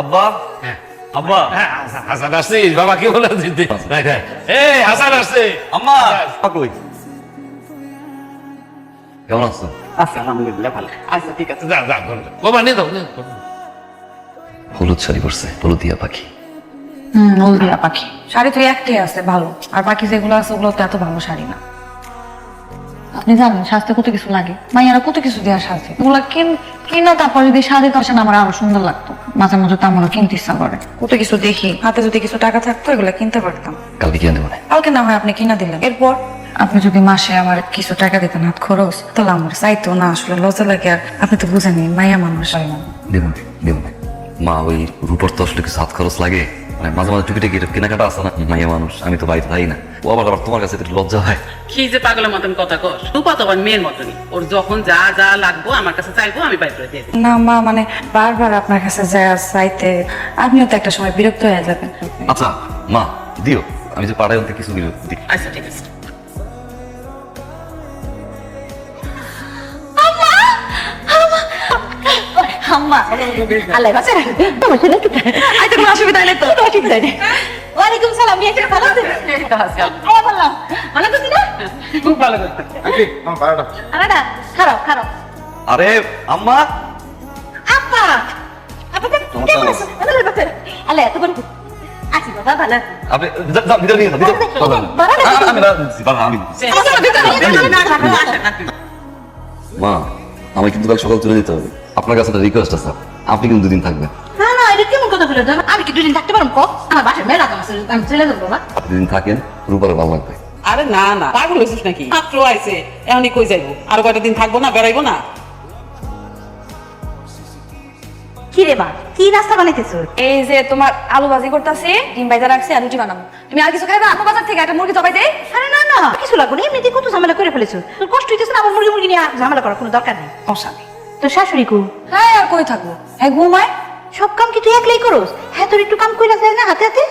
আব্বা? আব্বা? হ্যাঁ, হাসান আসছিস বাবা কি বলে দিতে? এই হাসান আসছে। আম্মা? কই? কেমন আছো? আচ্ছা আলহামদুলিল্লাহ ভালো। আচ্ছা ঠিক আছে যা যা। বাবা দাও নিয়ে দাও। হলুদ শাড়ি পরছে হলুদিয়া পাখি। হুম হলদিয়া পাখি। শাড়ি তো একটাই আছে ভালো। আর বাকি যেগুলো আছে ওগুলো তো এত ভালো শাড়ি না। আপনি জানেন সাজতে কত কিছু লাগে। মাইয়ারা কত কিছু দেওয়া সাজে ওগুলো কিন কিনা তারপর যদি সাজে তো না আমার আরও সুন্দর লাগতো। মাঝে মাঝে তো আমারও কিনতে ইচ্ছা করে। কত কিছু দেখি হাতে যদি কিছু টাকা থাকতো এগুলো কিনতে পারতাম। কালকে কিনে দেবো কালকে না হয় আপনি কিনা দিলেন। এরপর? আপনি যদি মাসে আমার কিছু টাকা দিতেন হাত খরচ তাহলে আমার চাইতো না আসলে লজ্জা লাগে আর আপনি তো বুঝেনি মাইয়া মানুষ হয় না। দেবো দেবো মা ওই রূপর তো আসলে কিছু হাত খরচ লাগে। মানে মাঝে মাঝে টুকিটাকি কেনাকাটা আছে না মাইয়া মানুষ আমি তো বাড়িতে থাকি না। ও আবার আবার তোমার কাছে একটু লজ্জা হয়। কি যে পাগলের মতন কথা কর রূপা তো আমার মেয়ের মতনই। ওর যখন যা যা লাগবো আমার কাছে চাইব আমি বাইর করে দিয়ে দেবো। না মা মানে বারবার আপনার কাছে যা চাইতে আপনিও তো একটা সময় বিরক্ত হয়ে যাবেন। আচ্ছা মা দিও। আমি যে পাড়ায় অন্তে কিছু দিল আচ্ছা ঠিক আছে। আম্মা আল্লাহ বাঁচা তোমার ছেলে কি আচ্ছা কোনো অসুবিধা নেই তো। তোমার ঠিক জানি ওয়ালাইকুম সালাম বিয়ে করে ভালো আছেন? আয়া বললাম ভালো আছিস না? খুব ভালো করতে আরে না খারাপ খারাপ আরে আম্মা। আপা আপা তোমার কেমন কেমন আছো আল্লাহ বাঁচা আল্লাহ এত বড় আছি বাবা ভালো আপনি যা- যা, ভিতরে নিয়ে যাও, ভিতরে। বাবা, বাবা, আ- আ- আমি বাবা, আমি মা আমি কিন্তু কাল সকাল চলে যেতে হবে। আপনার কাছে একটা রিকোয়েস্ট আছে। আপনি কিন্তু দুদিন থাকবেন। না না এটা কেমন কথা বলে আমি কি দুদিন থাকতে পারব? কো আমার বাসায় মেলা আছে আমি চলে যাব বাবা। আপনি দুদিন থাকেন রূপারে ভালো লাগবে। আরে না না পাগল হয়েছিস নাকি? মাত্র আইছে এমনি কই যাইবো? আর কয়টা দিন থাকব না বেড়াইবো না? কি রে মা কি নাস্তা বানাইতেছো? এই যে তোমার আলু ভাজি করতেছি ডিম ভাজা রাখছি আর রুটি বানাবো। তুমি আর কিছু খাইবা? আমার বাজার থেকে একটা মুরগি জবাই দে। আরে না না কিছু লাগবে না এমনিতে কত ঝামেলা করে ফেলেছো। তোর কষ্ট হইতেছে না আমার মুরগি মুরগি নিয়ে ঝামেলা করার কোনো দরকার নেই। অসামি তোর শাশুড়ি কু? হ্যাঁ আর কই থাকব? হ্যাঁ ঘুমায়? সব কাম কি তুই একলাই করস? হ্যাঁ তোর একটু কাম কইরা যায় না হাতে হাতে?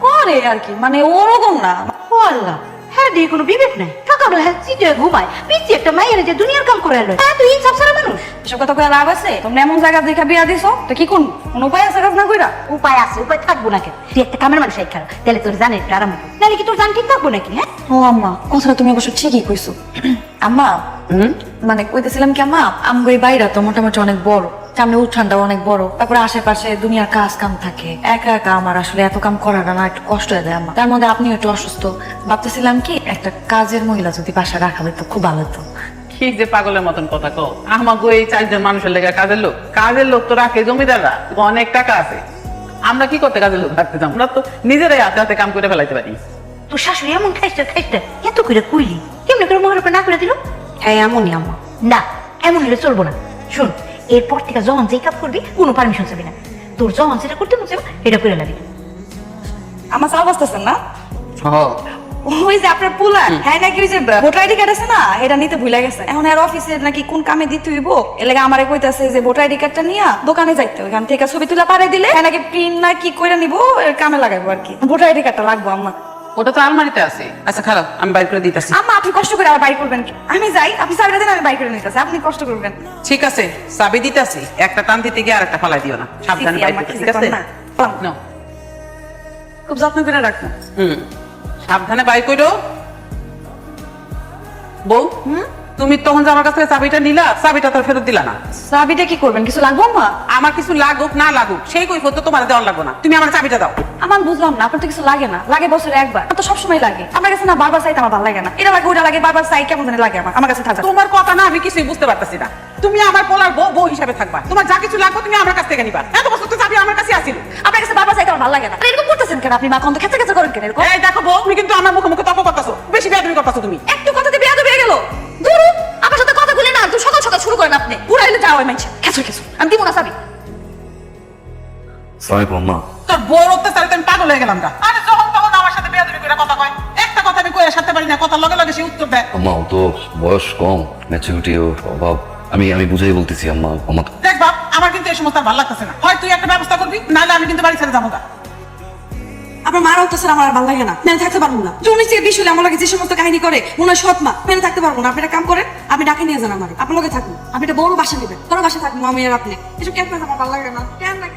করে আর কি মানে ওরকম না। ও আল্লাহ। হ্যাঁ দিয়ে কোনো বিবেক নাই। সকালবেলা হ্যাঁ চিটে ঘুমায়। পিছিয়ে একটা মাইয়ের যে দুনিয়ার কাম করে এলো হ্যাঁ তুই ইনসাফ সারা মানুষ। এসব কথা কয়ে লাভ আছে? তোমরা এমন জায়গা দেখা বিয়া দিছো? তো কি কোন কোন উপায় আছে কাজ না কইরা? উপায় আছে উপায় থাকব না কেন? তুই একটা কামের মানুষ খারাপ তাহলে তোর জানে একটু আরাম হবে। নাহলে কি তোর জান ঠিক থাকব নাকি হ্যাঁ? ও আম্মা কথাটা তুমি অবশ্য ঠিকই কইছো। আম্মা মানে কইতেছিলাম কি আম্মা আমগো এই বাইরা তো মোটামুটি অনেক বড়। সামনে উঠানটা অনেক বড়। তারপরে আশেপাশে দুনিয়ার কাজ কাম থাকে। একা একা আমার আসলে এত কাম করাটা না একটু কষ্ট হয়ে যায় আমার। তার মধ্যে আপনিও একটু অসুস্থ। ভাবতেছিলাম কি একটা কাজের মহিলা যদি বাসা রাখা হইতো খুব ভালো হতো কি যে পাগলের মতন কথা কও। আমাকে এই চারজন মানুষের লেগে কাজের লোক। কাজের লোক তো রাখে জমিদাররা অনেক টাকা আছে। আমরা কি করতে কাজের লোক রাখতে যাব? আমরা তো নিজেরাই হাতে হাতে কাম করে ফেলাইতে পারি। তোর শাশুড়ি এমন খাইছে খাইছে এত করে কইলি? কেমনে করে উপর না করে দিল? হ্যাঁ এমনই আম্মা না এমন হলে চলবো না। শোন এরপর থেকে যখন যেই কাজ করবি কোনো পারমিশন চাবি না। তোর যখন যেটা করতে মন চাইবে এটা করে লাগবি আমার চাল বাঁচতেছেন না? ওই যে আপনার পোলা হ্যাঁ নাকি ওই যে ভোটার আইডি কার্ড আছে না? এটা নিতে ভুলে গেছে। এখন আর অফিসে নাকি কোন কামে দিতে হইব? এলাকা আমারে কইতাছে যে ভোটার আইডি কার্ডটা নিয়া দোকানে যাইতে ওইখান থেকে ছবি তুলা পারে দিলে হ্যাঁ নাকি প্রিন্ট না কি কইরা নিব কামে লাগাইবো আর কি। ভোটার আইডি কার্ডটা লাগবো আমার। ওটা তো আলমারিতে আছে। আচ্ছা খারাপ আমি বাইর করে দিতেছি। আম্মা আপনি কষ্ট করে আবার বাইর করবেন কি? আমি যাই আপনি চাবিটা দেন আমি বাইর করে নিতেছি। আপনি কষ্ট করবেন। ঠিক আছে চাবি দিতেছি। একটা টান দিতে গিয়ে আরেকটা ফালাই দিও না। সাবধানে বাইর করতে, ঠিক আছে? কর না। নাও। খুব যত্ন করে রাখো। হুম। সাবধানে বাই করো। বউ। তুমি তখন যে আমার কাছ থেকে চাবিটা নিলা চাবিটা তো ফেরত দিলা না। চাবিটা কি করবেন? কিছু লাগবো আম্মা আমার কিছু লাগুক না লাগুক সেই কই তো তোমার দেওয়ার লাগবো না। তুমি আমার চাবিটা দাও। আমার বুঝলাম না আপনার তো কিছু লাগে না। লাগে বছরে একবার। তো সবসময় লাগে। আমার কাছে না বারবার চাইতে আমার ভালো লাগে না। এটা লাগে ওটা লাগে বারবার চাই কেমন জানি লাগে আমার। আমার কাছে থাকা। তোমার কথা না আমি কিছুই বুঝতে পারতেছি না। তুমি আমার পোলার বউ বউ হিসাবে থাকবা। তোমার যা কিছু লাগবে তুমি আমার কাছ থেকে নিবা। এত বছর তো চাবি আমার কাছে আসিল আপনার কাছে বারবার চাইতে আমার ভালো লাগে না। এরকম করতেছেন কেন আপনি মা? কত খেতে খেতে করেন কেন এরকম? এই দেখো বউ তুমি কিন্তু আমার মুখে মুখে তর্ক করতেছো। বেশি বেয়াদবি করতেছো তুমি। একটু কথাতে বিয়া তো বেয়ে গেল। সকাল সকাল শুরু করেন আপনি। পুরো এলে যাওয়া মাইছে আমি দিব না আম্মা তোর বড় অত্যাচারে তো আমি পাগল হয়ে গেলাম গা। আরে যখন তখন আমার সাথে বেয়াদবি করে কথা কয়। একটা কথা আমি কয়ে সারতে পারি না কথা লগে লগে সে উত্তর দেয়। আম্মা ও তো বয়স কম ম্যাচুরিটিও অভাব। আমি আমি বুঝাই বলতেছি আম্মা আমার দেখ বাপ আমার কিন্তু এই সমস্ত ভালো লাগতেছে না। হয় তুই একটা ব্যবস্থা করবি নাহলে আমি কিন্তু বাড়ি ছেড়ে যাব গা। আপনার মার অত্যাচার আমার আর ভালো লাগে না। মেনে থাকতে পারব না। জনের চেয়ে বেশি হলে আমার লাগে যে সমস্ত কাহিনী করে, মনে হয় সৎ মা। মেনে থাকতে পারব না। আপনি একটা কাম করেন, আপনি ডাকে নিয়ে যান আমার। আপনার লগে থাকুন। আপনি একটা বড় বাসা নেবেন। বড় বাসা থাকব আমি আর আপনি। এসব কেন আমার ভালো লাগে না। কেন লাগে?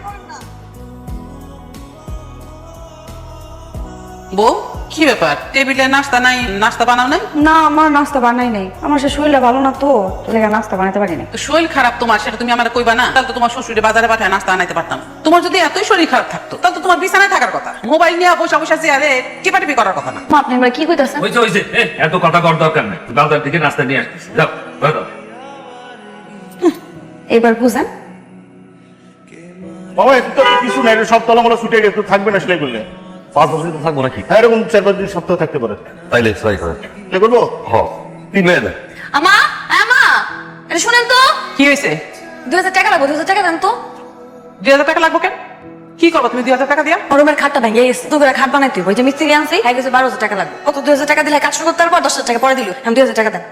বউ? কি ব্যাপার? টেবিলে নাস্তা নাই নাস্তা বানাও নাই? না আমার নাস্তা বানাই নাই। আমার সে শরীরটা ভালো না তো লেগে নাস্তা বানাতে পারি না তো শরীর খারাপ তোমার সেটা তুমি আমার কইবা না? তাহলে তো তোমার শ্বশুরে বাজারে পাঠায় নাস্তা আনাইতে পারতাম। তোমার যদি এতই শরীর খারাপ থাকতো তাহলে তো তোমার বিছানায় থাকার কথা। মোবাইল নিয়ে বসে বসে চেয়ারে টিপাটিপি করার কথা না। মা আপনি এবার কি কইতাছেন? হয়েছে হয়েছে এ, এত কথা কর দরকার নেই। বাজার থেকে নাস্তা নিয়ে আসতেছি যাও ঘরে এবার বুঝেন। বাবা এত তো কিছু নাই সব তলামলা ছুটে গেছে থাকবে না সেলাই করলে। পাঁচ বছর তো থাকব নাকি? হ্যাঁ এরকম চার পাঁচ দিন সপ্তাহ থাকতে পারে। তাইলে করেন। এ করব? হ। তিন মেয়ে দেন আমা আমা। এটা শুনেন তো। কি হয়েছে? দুই হাজার টাকা লাগবে দুই হাজার টাকা দেন তো। দুই হাজার টাকা লাগবে কেন? কি করব তুমি দুই হাজার টাকা দিয়া? রুমের খাটটা ভেঙে গেছে তো খাট বানাইতে হবে ওই যে মিস্ত্রি আনছি হ্যাঁ গেছে বারো হাজার টাকা লাগবে। কত দুই হাজার টাকা দিলে কাজ শুরু করতে পারব? দশ হাজার টাকা পরে দিল। আমি দুই হাজার টাকা দেন।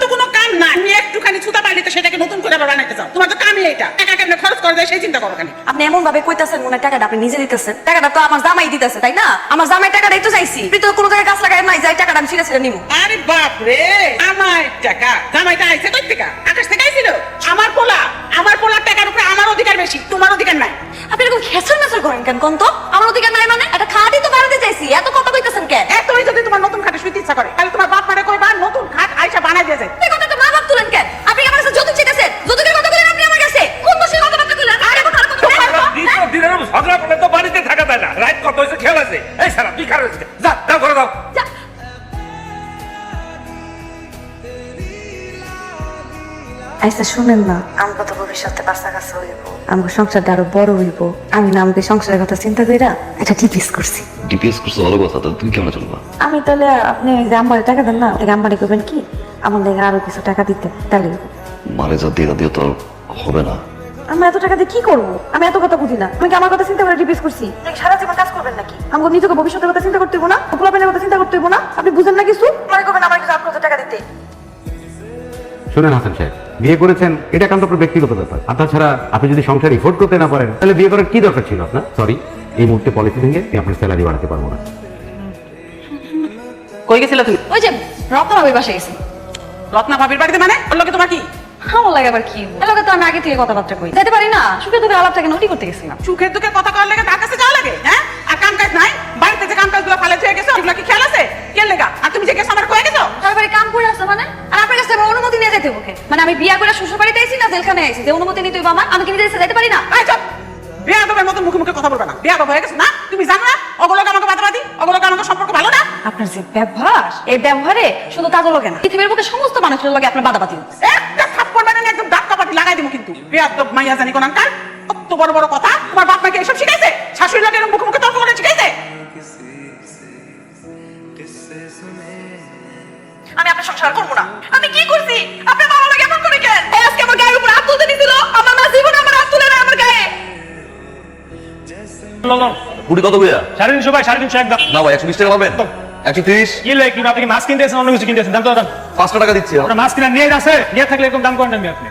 তো কোনো কাম না আমি একটুখানি ছুতা পাইলে তো সেটাকে নতুন করে আবার বানাইতে চাও। তোমার তো কামই এটা টাকা কেমনে খরচ করে যায় সেই চিন্তা করো কেন? আপনি এমন ভাবে কইতাছেন মনে টাকাটা আপনি নিজে দিতেছেন। টাকাটা তো আমার জামাই দিতেছে তাই না? আমার জামাই টাকাটা একটু চাইছি। আপনি তো কোনো জায়গায় কাজ লাগাই নাই যাই টাকাটা আমি ছিঁড়ে ছিঁড়ে নিবো আরে বাপ রে আমার টাকা। জামাইটা আইছে কই থেকে আকাশ থেকে আইছিল? আমার পোলা। আমার পোলার টাকার উপরে আমার অধিকার বেশি তোমার অধিকার নাই। আপনি এরকম খেসর মেসর করেন কেন কোন তো আমার অধিকার নাই মানে একটা খাটই তো বাড়াতে চাইছি এত কথা কইতেছেন কেন এতই যদি তোমার নতুন খাটে শুইতে ইচ্ছা করে তাহলে তোমার বাপ মারে কইবা নতুন খাট আইসা বানাই দিয়ে যায় এই কথাটা মা বাপ তুলেন কেন আপনি কি আমার কাছে যৌতুক চেয়েছেন যৌতুকের কথা বলেন আপনি আমার কাছে কোন বসে কথাবার্তা কইলেন আরে কথা কথা দিন তো দিনের ঝগড়া করলে তো বাড়িতে থাকা যায় না রাত কত হয়েছে খেয়াল আছে এই সারা তুই খারাপ হয়েছে যা যাও ঘরে যাও আচ্ছা শুনেন না। আমরা তো ভবিষ্যতে বাচ্চা কাছে হইব। আমার সংসারটা আরও বড় হইব। আমি না আমাকে সংসারের কথা চিন্তা কইরা এটা টিপিস করছি। ডিপিএস করছ ভালো কথা তো তুমি কেমন চলবা? আমি তাহলে আপনি যে টাকা দেন না? আম্বারে করবেন কি? আমার লেগে আরও কিছু টাকা দিতে তাহলে। মারে যা দিয়ে দিয়ে তো হবে না। আমি এত টাকা দিয়ে কি করব? আমি এত কথা বুঝি না। আমি কি আমার কথা চিন্তা করে টিপিস করছি? সারা জীবন কাজ করবেন নাকি? আমাকে নিজেকে ভবিষ্যতের কথা চিন্তা করতে হইব না? পোলাপেনের কথা চিন্তা করতে হইব না? আপনি বুঝেন না কিছু? মনে করবেন আমার কিছু আপনার টাকা দিতে। শুনেন হাসান সাহেব বিয়ে করেছেন এটা একান্ত আপনার ব্যক্তিগত ব্যাপার। আর তাছাড়া আপনি যদি সংসার এফোর্ড করতে না পারেন তাহলে বিয়ে করার কি দরকার ছিল আপনার? সরি এই মুহূর্তে পলিসি ভেঙে আমি আপনার স্যালারি বাড়াতে পারব না। কই গেছিলে তুমি? ওই যে রত্না ভাবির বাসায় গেছি। রত্না ভাবির বাড়িতে মানে? ওর লোকে তোমার কি? আমার লাগে আবার কি? লগে তো আমি আগে থেকে কথাবার্তা কই। যেতে পারি না? সুখে দুঃখে আলাপটাকে নটি করতে গেছিলাম। দুঃখে কথা লাগে তার কাছে যাওয়া লাগে হ্যাঁ? আর কাম কাজ নাই বাড়িতে যে কাম কাজগুলো ফালে থুয়ে গেছো এগুলো কি খেয়াল আছে? কে লেগা? আর তুমি যে গেছো আমার কয়ে গেছো? তারপরে কাম করে আসছে মানে? আর আপনার কাছে আমার অনুমতি নিয়ে যেতে মানে আমি বিয়া করে শ্বশুর বাড়িতে আইছি না জেলখানে আইছি? যে অনুমতি নিতে হইব আমার আমি কি নিজে যাইতে পারি না? বেয়াদবের মতো মুখে মুখে কথা বলবে না। বেয়াদব হয়ে গেছে না? তুমি জানো না? ওগুলোকে আমাকে বাদাবাদি ওগুলোকে আমাকে সম্পর্ক ভালো না? আপনার যে ব্যবহার এই ব্যবহারে শুধু তাজও লগে না। পৃথিবীর বুকে সমস্ত মানুষের লগে আপনার বাদাবাদি একটা থাপ্পড় মানে না একদম দাঁত কাপাটি লাগাই দিব কিন্তু বেয়াদব মাইয়া জানি কোন বড় বড় কথা তোমার বাপ মাকে এসব শিখাইছে? শাশুড়ি মুখে মুখে তর্ক করে শিখাইছে? আমি আপনার সংসার করব না। আমি কি করছি? আপনার বাবা লাগে এমন করে কেন? এই আজকে আমার গায়ের উপর হাত তুলতে নিছিল আমার মা জীবনে আমার হাত তুলে না আমার গায়ে। কত কইয়া? সাড়ে তিনশো ভাই সাড়ে তিনশো একদম। না ভাই একশো বিশ টাকা পাবেন। একশো তিরিশ? কি লাগে আপনি মাছ কিনতে এসেছেন অন্য কিছু কিনতে এসেছেন? দাম তো দাম। পাঁচশো টাকা দিচ্ছি। ওটা মাছ কিনা নিয়ে আছে? নিয়ে থাকলে এরকম দাম করেন আমি আপনি।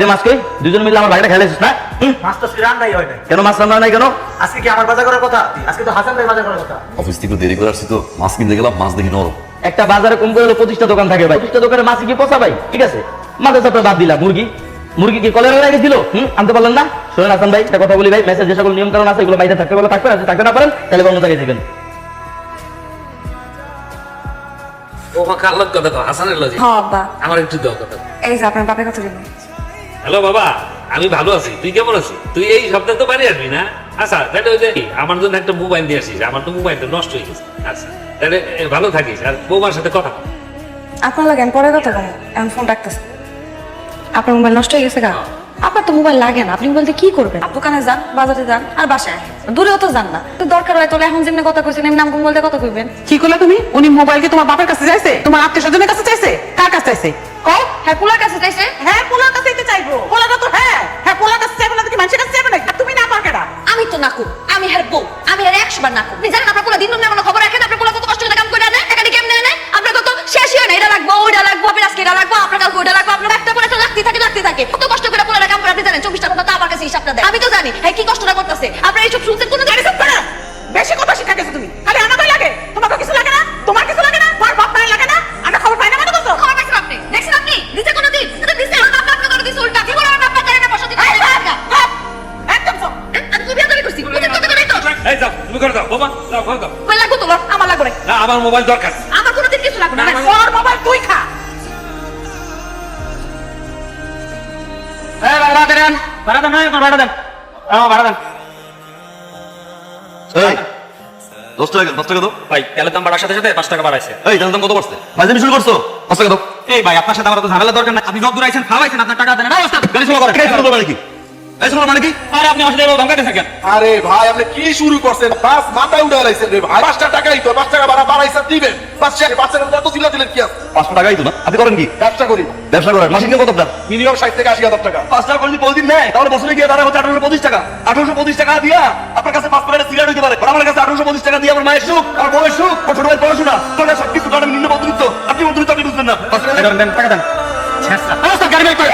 কিরে মাছ কই দুজন মিলে আমার ভাইটা খেলেছিস না? মাছ তো সিরান নাই হয় নাই। কেন মাছ রান্না নাই কেন? আজকে কি আমার বাজার করার কথা? আজকে তো হাসান ভাই বাজার করার কথা। অফিস থেকে দেরি করে আসছি তো মাছ কিনতে গেলাম মাছ দেখি নরম। একটা বাজারে কম করে হলে দোকান থাকে ভাই। পঁচিশটা দোকানে মাছ কি পোষা ভাই? ঠিক আছে। মাঝে চাপড়ে বাদ দিলাম। মুরগি? মুরগি কি কলেরা লাগে দিল হুম আনতে পারলেন না? শোনেন হাসান ভাই একটা কথা বলি ভাই মেসেজ যে সকল নিয়ম কারণ আছে এগুলো বাইরে থাকতে বলে থাকবেন আর থাকতে না পারেন তাহলে অন্য জায়গায় যাবেন ও মা কার লোক কথা হাসানের লজি হ্যাঁ আমার একটু দাও কথা। এই যে আপনার বাপের কথা দিলেন হ্যালো বাবা। আমি ভালো আছি। তুই কেমন আছিস? তুই এই সপ্তাহে তো বাড়ি আসবি না? আচ্ছা তাহলে ওই যে আমার জন্য একটা মোবাইল দিয়ে আসিস। আমার তো মোবাইলটা নষ্ট হয়ে গেছে। আচ্ছা তাহলে ভালো থাকিস। আর বৌমার সাথে কথা বল। আপনার লাগে পরে কথা কম। এখন ফোন রাখতেছে। আপনার মোবাইল নষ্ট হয়ে গেছে গা। আপনার তো মোবাইল লাগে না। আপনি মোবাইল দিয়ে কি করবেন? দোকানে যান বাজারে যান আর বাসায় আসেন। দূরেও তো যান না। তো দরকার হয় তাহলে এখন যেমনি কথা কইছেন এমনি দিয়ে কথা কইবেন। কি করলে তুমি? উনি মোবাইল কি তোমার বাপের কাছে চাইছে? তোমার আত্মীয় স্বজনের কাছে চাইছে? কার কাছে চাইছে? কও। হ্যাঁ পোলার কাছে চাইছে হ্যাঁ পোলার কাছেই তো চাইব পোলাটা তো হ্যাঁ। হ্যাঁ পোলার কাছে চাইব না তো কি মানুষের কাছে চাইবে না তুমি না পার কেডা আমি তো নাকু আমি হের বউ আমি হের একশো বার নাকু জানেন আপনার কোনো দিন কোনো খবর রাখেন আপনার কোনো কত কষ্ট করে কাম করে আনে এখানে কেমনে আনে? আপনার কত শেষই হয় না এটা লাগবো ওইটা লাগবো আপনার আজকে এটা লাগবো আপনার কালকে ওইটা লাগবো আপনার একটা পরে একটা লাগতে থাকে লাগতে থাকে। কত কষ্ট করে পোলারা কাম করে আপনি জানেন চব্বিশটা ঘণ্টা তো আমার কাছে হিসাবটা দেয়। আমি তো জানি হ্যাঁ কি কষ্টটা করতেছে? আপনার এইসব শুনছেন কোনো দাও যাও কই লাগবো তোমার? আমার লাগবে না। না আমার মোবাইল দরকার। আমার কোনো দিন কিছু লাগবে না। তোর মোবাইল তুই খা। এই ভাড়া দেন। ভাড়া দেন না ভাড়া দেন। আমার ভাড়া দেন। এই দশ টাকা দশ টাকা দাও। ভাই তেলের দাম বাড়ার সাথে সাথে পাঁচ টাকা বাড়াইছে। এই তেলের দাম কত বাড়ছে? ফাইজলামি শুরু করছ। দশ টাকা দাও। এই ভাই আপনার সাথে আমার তো ঝামেলা দরকার নাই। আপনি যত দূর আইছেন খাওয়াইছেন আপনার টাকা দেন। না গাড়ি শুরু মানে কি? আরে আপনি আমার সাথে ধমকাতে থাকেন। আরে ভাই আপনি কি শুরু করছেন? বাস মাথায় উঠে লাইছেন রে ভাই। পাঁচটা টাকাই তো পাঁচ টাকা ভাড়া বাড়াইছেন দিবেন। পাঁচ টাকা পাঁচ টাকা এত চিল্লা দিলেন কি আছে? পাঁচশো টাকাই তো না। আপনি করেন কি? ব্যবসা করি। ব্যবসা করেন। মাসিক কত আপনার? মিনিমাম ষাট থেকে আশি হাজার টাকা। পাঁচ টাকা করে প্রতিদিন নেয় তাহলে বছরে গিয়ে দাঁড়া হচ্ছে আঠারোশো পঁচিশ টাকা। আঠারোশো পঁচিশ টাকা দিয়া আপনার কাছে পাঁচ প্যাকেট সিগারেট পারে। আমার কাছে আঠারোশো পঁচিশ টাকা দিয়ে আমার মায়ের সুখ আমার বউয়ের সুখ ছোট ভাইয়ের পড়াশোনা তোরা সব কিছু কারণে নিম্ন মধ্যবিত্ত আপনি মধ্যবিত্ত আপনি বুঝবেন না। টাকা দেন। গাড়ি বের করে।